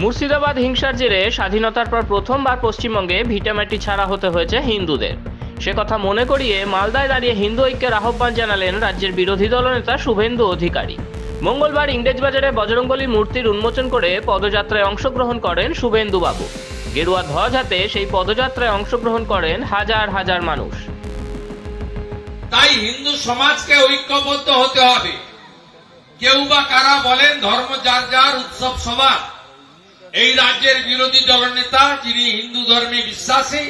মুর্শিদাবাদ হিংসার জেরে স্বাধীনতার পর প্রথমবার পশ্চিমবঙ্গে ভিটামাটি ছাড়া হতে হয়েছে হিন্দুদের। সে কথা মনে করিয়ে মালদায় দাঁড়িয়ে হিন্দু ঐক্যের আহ্বান জানালেন রাজ্যের বিরোধী দলনেতা শুভেন্দু অধিকারী। মঙ্গলবার ইংরেজবাজারে বজরঙ্গলির মূর্তির উন্মোচন করে পদযাত্রায় অংশগ্রহণ করেন শুভেন্দু বাবু গেরুয়া ধ্বজ হাতে সেই পদযাত্রায় অংশগ্রহণ করেন হাজার হাজার মানুষ। তাই হিন্দু সমাজকে ঐক্যবদ্ধ হতে হবে। কেউ বা কারা বলেন ধর্ম যার যার, উৎসব সবার। এই রাজ্যের বিরোধী দলনেতা যিনি হিন্দু ধর্মে বিশ্বাসী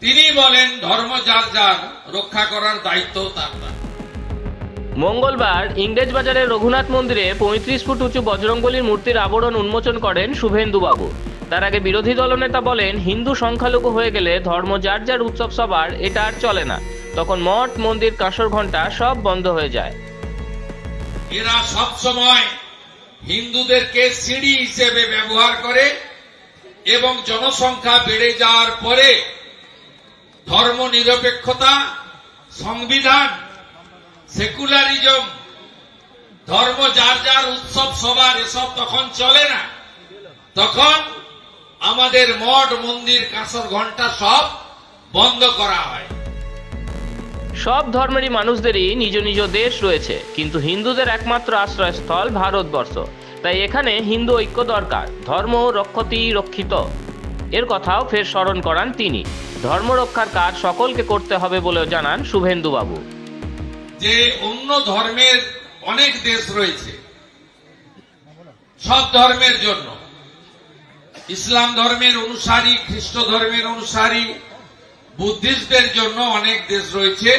তিনি বলেন ধর্ম যার যার রক্ষা করার দায়িত্ব তার তার। মঙ্গলবার ইংরেজবাজারের রঘুনাথ মন্দিরে পঁয়ত্রিশ ফুট উঁচু বজরঙ্গলির মূর্তির আবরণ উন্মোচন করেন শুভেন্দুবাবু। তার আগে বিরোধী দলনেতা বলেন হিন্দু সংখ্যালঘু হয়ে গেলে ধর্ম যার যার উৎসব সবার এটা আর চলে না। তখন মঠ মন্দির কাঁসর ঘণ্টা সব বন্ধ হয়ে যায়। এরা সব সময় হিন্দুদেরকে সিঁড়ি হিসেবে ব্যবহার করে এবং জনসংখ্যা বেড়ে যাওয়ার পরে ধর্ম নিরপেক্ষতা, সংবিধান, সেকুলারিজম, ধর্ম যার যার উৎসব, সবার এসব তখন চলে না। তখন আমাদের মঠ, মন্দির কাঁসর ঘণ্টা সব বন্ধ করা হয়। সব ধর্মেরই মানুষদেরই নিজ নিজ দেশ রয়েছে, কিন্তু হিন্দুদের একমাত্র আশ্রয়স্থল ভারতবর্ষ। তাই এখানে হিন্দু ঐক্য দরকার, ধর্ম রক্ষতি রক্ষিত। এর কথাও ফের স্মরণ করান তিনি। ধর্ম রক্ষার কাজ সকলকে করতে হবে বলেও জানান শুভেন্দুবাবু। যে অন্য ধর্মের অনেক দেশ রয়েছে, সব ধর্মের জন্য। ইসলাম ধর্মের অনুসারী, খ্রিস্ট ধর্মের অনুসারী বুদ্ধিস্টদের জন্য অনেক দেশ রয়েছে,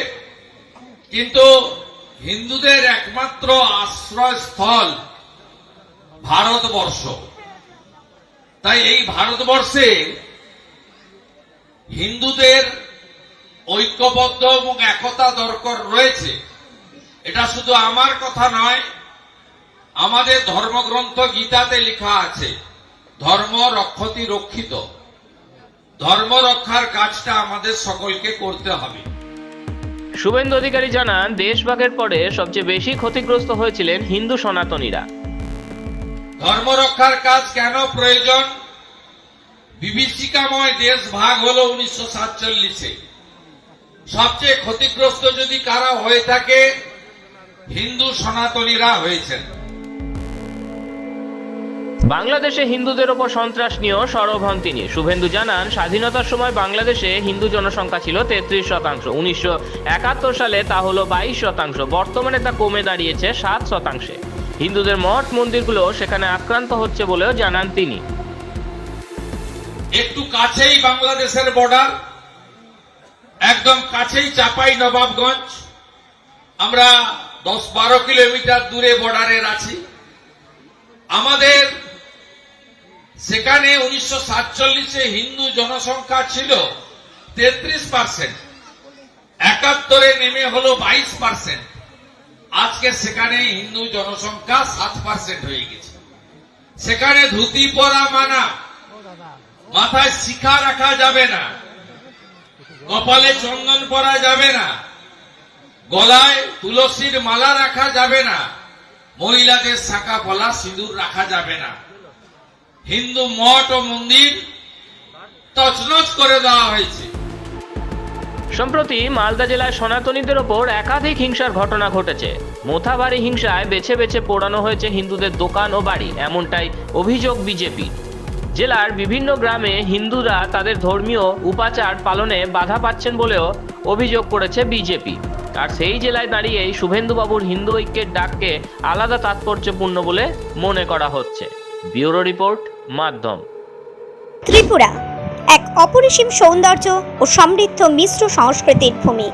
কিন্তু হিন্দুদের একমাত্র আশ্রয়স্থল ভারতবর্ষ। তাই এই ভারতবর্ষে হিন্দুদের ঐক্যবদ্ধ এবং একতা দরকার রয়েছে। এটা শুধু আমার কথা নয়, আমাদের ধর্মগ্রন্থ গীতাতে লেখা আছে, ধর্ম রক্ষতি রক্ষিত। ধর্ম রক্ষার কাজটা আমাদের সকলকে করতে হবে। শুভেন্দু অধিকারী জানান দেশভাগের পরে সবচেয়ে বেশি ক্ষতিগ্রস্ত হয়েছিলেন হিন্দু সনাতনীরা। ধর্ম রক্ষার কাজ কেন প্রয়োজন? বিভীষিকাময় দেশ ভাগ হল উনিশশো সাতচল্লিশে। সবচেয়ে ক্ষতিগ্রস্ত যদি কারা হয়ে থাকে হিন্দু সনাতনীরা হয়েছেন। বাংলাদেশে হিন্দুদের ওপর সন্ত্রাস নিয়েও সরব হন তিনি। শুভেন্দু জানান, স্বাধীনতার সময় বাংলাদেশে হিন্দু জনসংখ্যা ছিল তেত্রিশ শতাংশ। উনিশশো একাত্তর সালে তা হলো বাইশ শতাংশ। বর্তমানে তা কমে দাঁড়িয়েছে সাত শতাংশে। হিন্দুদের মঠ মন্দিরগুলো সেখানে আক্রান্ত হচ্ছে বলেও জানান তিনি। একটু কাছেই বাংলাদেশের বর্ডার একদম কাছেই চাপাই নবাবগঞ্জ। আমরা দশ বারো কিলোমিটার দূরে বর্ডারের আছি। আমাদের সেখানে উনিশশো সাতচল্লিশে হিন্দু জনসংখ্যা ছিল তেত্রিশ পার্সেন্ট। একাত্তরে নেমে হলো বাইশ পার্সেন্ট। আজকে সেখানে হিন্দু জনসংখ্যা সাত পার্সেন্ট হয়ে গেছে। সেখানে ধুতি পরা মানা, মাথায় শিখা রাখা যাবে না, কপালে চন্দন পরা যাবে না, গলায় তুলসীর মালা রাখা যাবে না, মহিলাদের শাখা পলা সিঁদুর রাখা যাবে না। হিন্দু মঠ ও মন্দির তছনছ করে দেওয়া হয়েছে। সম্প্রতি মালদা জেলায় সনাতনীদের ওপর একাধিক হিংসার ঘটনা ঘটেছে। মোথাবাড়ি হিংসায় বেছে বেছে পোড়ানো হয়েছে হিন্দুদের দোকান ও বাড়ি, এমনটাই অভিযোগ বিজেপি। জেলার বিভিন্ন গ্রামে হিন্দুরা তাদের ধর্মীয় উপাচার পালনে বাধা পাচ্ছেন বলেও অভিযোগ করেছে বিজেপি। আর সেই জেলায় দাঁড়িয়েই শুভেন্দুবাবুর হিন্দু ঐক্যের ডাককে আলাদা তাৎপর্যপূর্ণ বলে মনে করা হচ্ছে। ব্যুরো রিপোর্ট মাধ্যম। ত্রিপুরা এক অপরিসীম সৌন্দর্য ও সমৃদ্ধ মিশ্র সংস্কৃতির ভূমি।